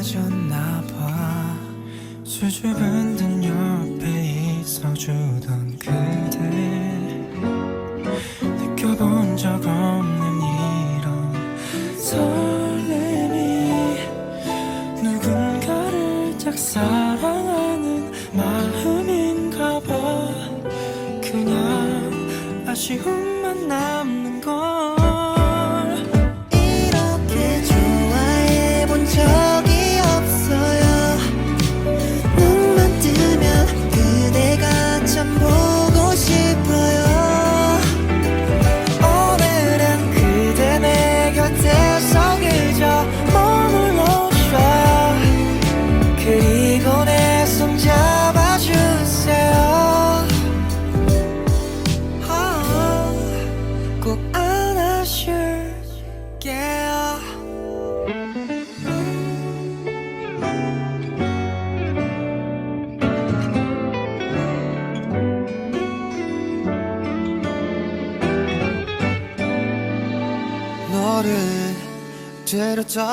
빠졌나 봐. 수줍은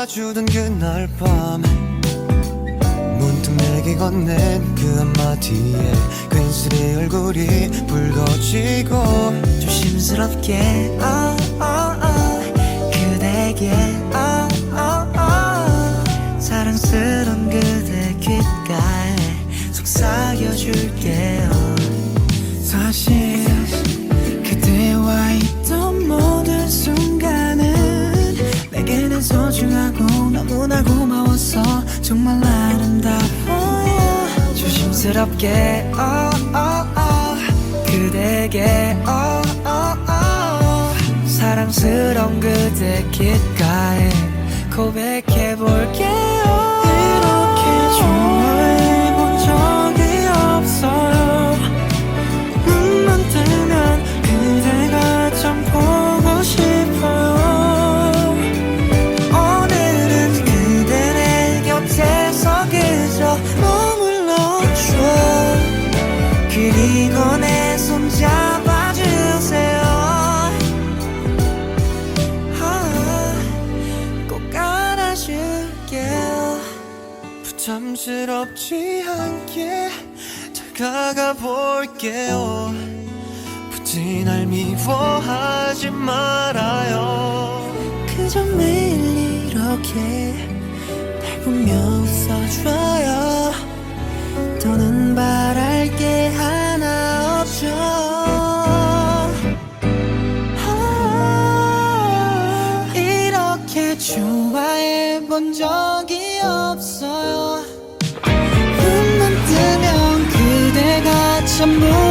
안아주던 그날 밤 문득 내게 건넨 그 한마디에 괜스레 얼굴이 붉어지고 조심스럽게 아, 아, 아, oh, oh, 그대게 oh, oh, 사랑스런 그대 귓가에 속삭여줄게요. 사실 소중하고 너무나 고마웠어 정말 아름다워 조심스럽게 oh, oh, oh. 그대에게 oh, oh, oh. 사랑스러운 그대 길가에 고백해볼게 잠스럽지 않게 다가가 볼게요. 굳이 날 미워하지 말아요. 그저 매일 이렇게 날 보며 웃어줘요. 또는 바랄 게 하나 없죠. 아, 좋아해 본 적이 없어. move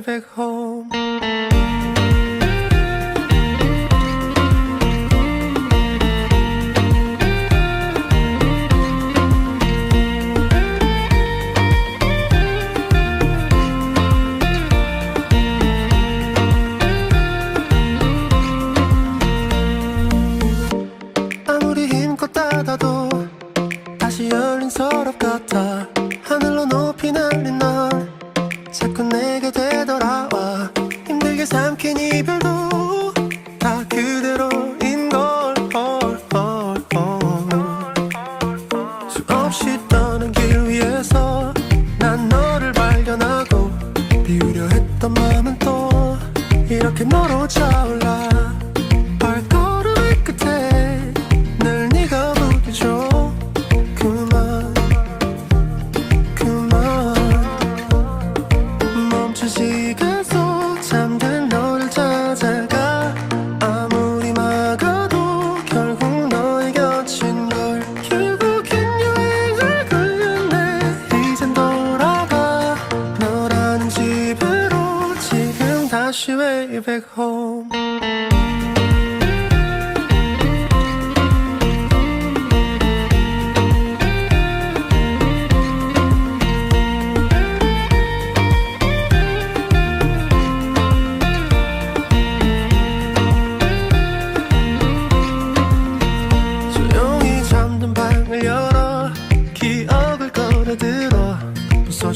back home.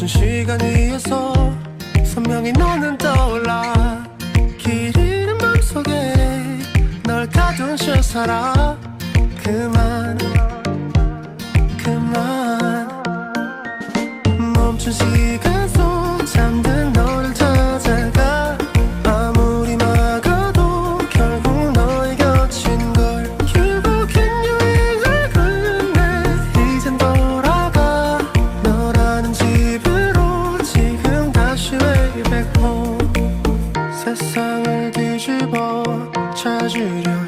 멈춘 시간 위에서 선명히 너는 떠올라. 길 잃은 맘속에 널 가둔 실사라 그만 그만. 멈춘 시간 とい。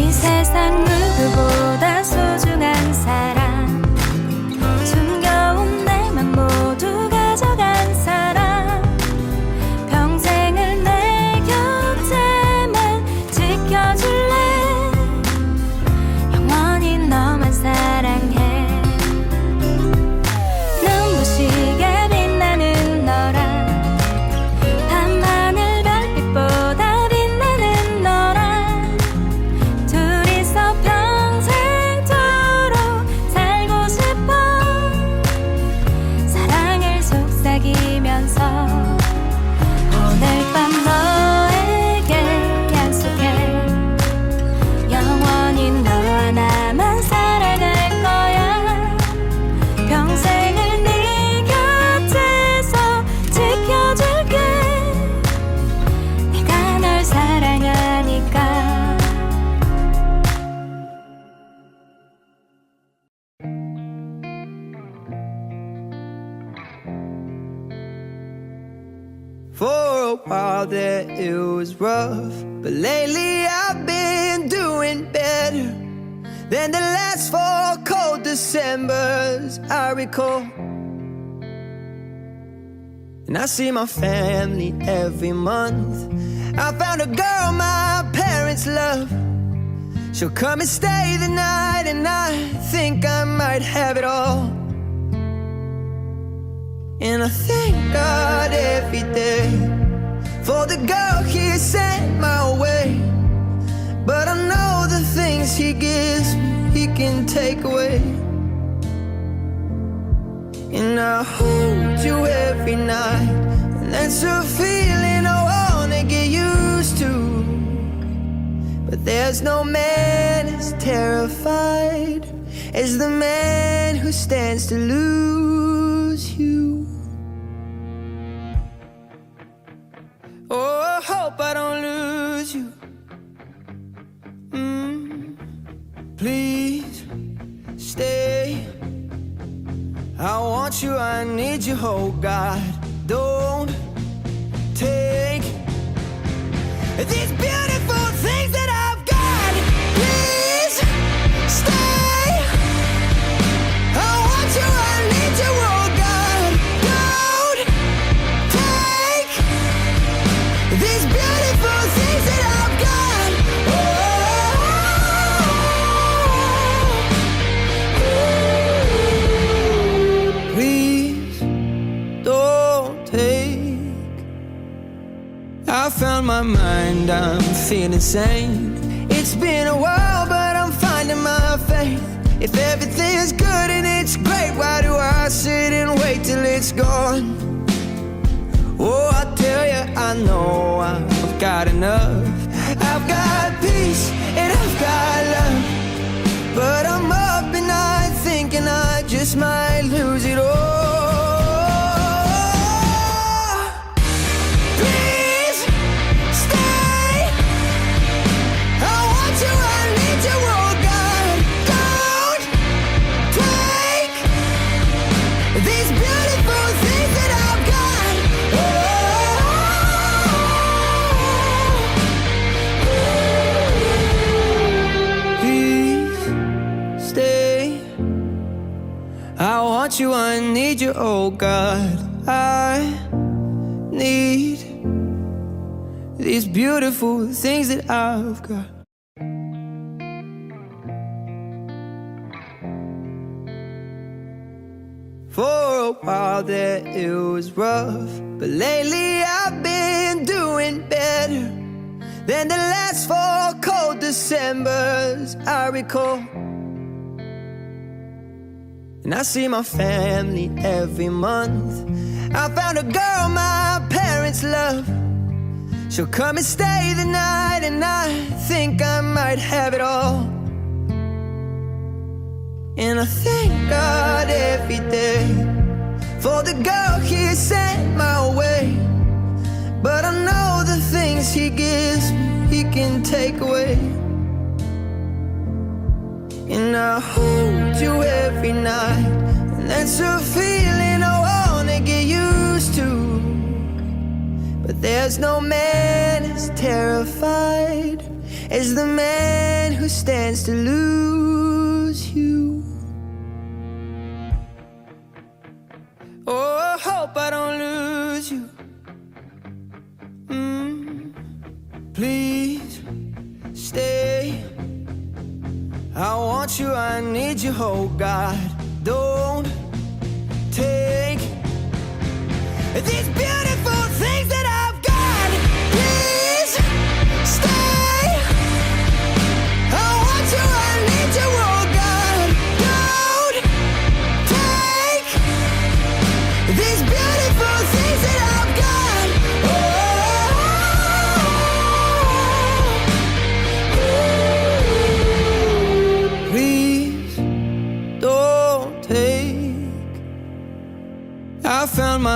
이 세상 누구보다 소중 While there it was rough, but lately I've been doing better than the last four cold Decembers I recall. And I see my family every month. I found a girl my parents love. She'll come and stay the night, and I think I might have it all. And I thank God every day for the girl He sent my way. But I know the things He gives me, He can take away. And I hold you every night, and that's a feeling I wanna get used to. But there's no man as terrified as the man who stands to lose you. Oh, I hope I don't lose you. Mm, please stay. I want you, I need you, oh God. Don't take these beautiful things that I've I found my mind, I'm feeling sane. It's been a while, but I'm finding my faith. If everything's good and it's great, why do I sit and wait till it's gone? Oh, I tell you, I know I've got enough. I've got peace and I've got love. But I'm up at night thinking I just might lose it all. Beautiful things that I've got. For a while there it was rough, but lately I've been doing better than the last four cold Decembers I recall. And I see my family every month. I found a girl my parents love. She'll come and stay the night, and I think I might have it all. And I thank God every day for the girl He sent my way. But I know the things He gives me, He can take away. And I hold you every night, and that's a feeling there's no man as terrified as the man who stands to lose you. Oh, I hope I don't lose you. Mm, please stay. I want you, I need you, oh God. Don't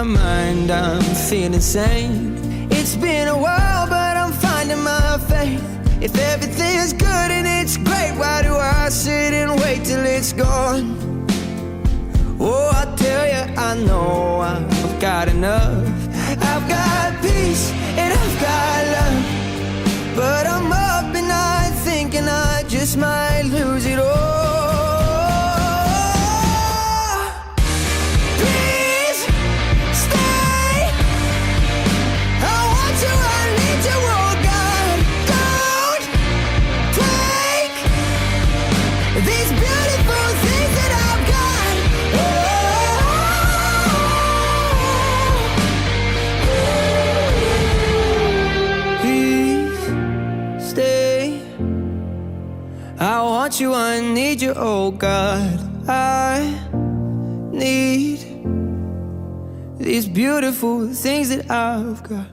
mind, I'm feeling sane. It's been a while, but I'm finding my faith. If everything's good and it's great, why do I sit and wait till it's gone? Oh, I tell you, I know I've got enough. I've got peace and I've got love. But I'm up at night thinking I just might lose it all. Oh God. I need these beautiful things that I've got.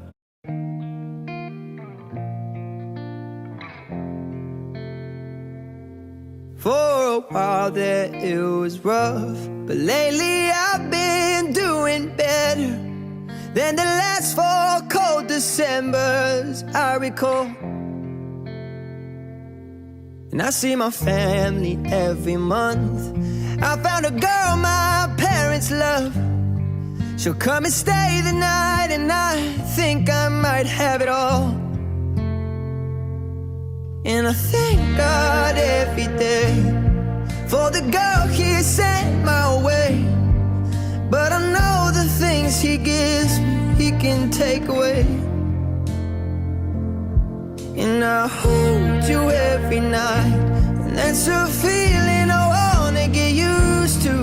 For a while there it was rough, but lately I've been doing better than the last four cold Decembers I recall. And I see my family every month. I found a girl my parents love. She'll come and stay the night, and I think I might have it all. And I thank God every day for the girl He sent my way. But I know the things He gives me, He can take away. And I hold you every night, and that's a feeling I wanna get used to.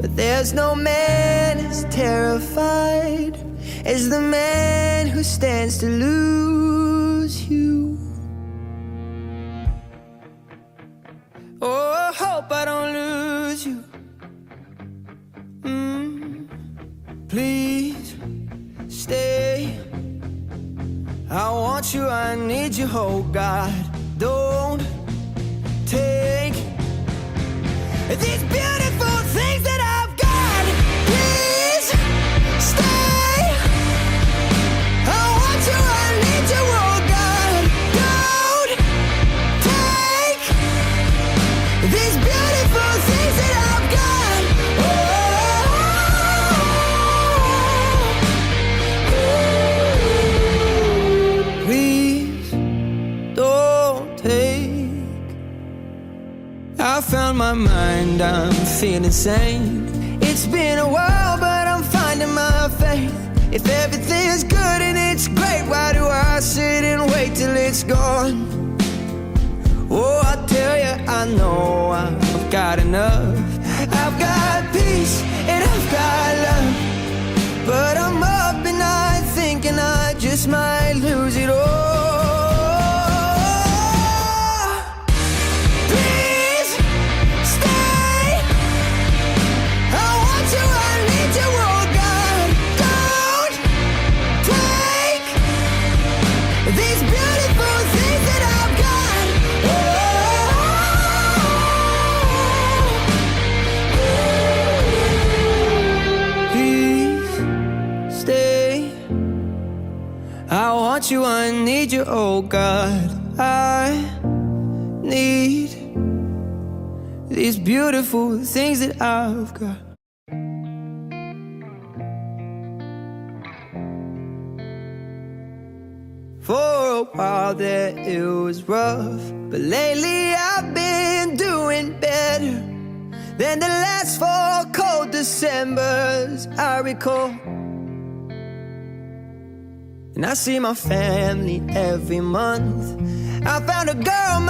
But there's no man as terrified as the man who stands to lose you. Oh, I hope I don't lose want you, I need you, oh God. Don't take these beautiful things that I've got. Please stay. Found my mind, I'm feeling sane. It's been a while, but I'm finding my faith. If everything's good and it's great, why do I sit and wait till it's gone? Oh, I tell you, I know I've got enough. I've got peace and I've got love. But I'm up and night thinking I just might lose it all. I want you, I need you, oh God. I need these beautiful things that I've got. For a while there it was rough, but lately I've been doing better than the last four cold Decembers I recall. And I see my family every month. I found a girl my